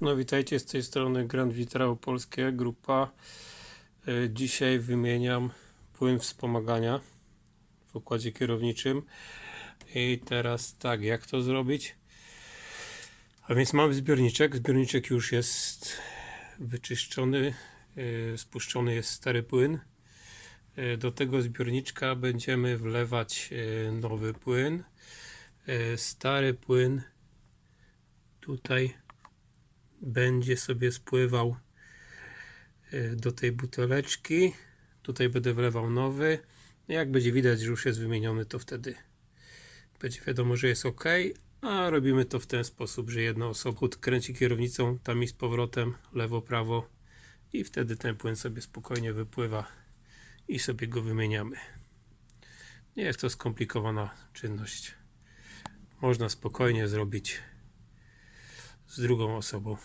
No witajcie z tej strony Grand Vitrao Polskie, grupa. E, Dzisiaj wymieniam płyn wspomagania w układzie kierowniczym. I teraz tak, jak to zrobić? A więc mamy zbiorniczek. Zbiorniczek już jest wyczyszczony, e, spuszczony jest stary płyn. E, Do tego zbiorniczka będziemy wlewać nowy płyn. Stary płyn tutaj będzie sobie spływał y, do tej buteleczki. Tutaj będę wlewał nowy. Jak będzie widać, że już jest wymieniony, to wtedy będzie wiadomo, że jest ok. A robimy to w ten sposób, że jedna osoba kręci kierownicą tam i z powrotem, lewo, prawo i wtedy ten płyn sobie spokojnie wypływa i sobie go wymieniamy. Nie jest to skomplikowana czynność. Można spokojnie zrobić z drugą osobą.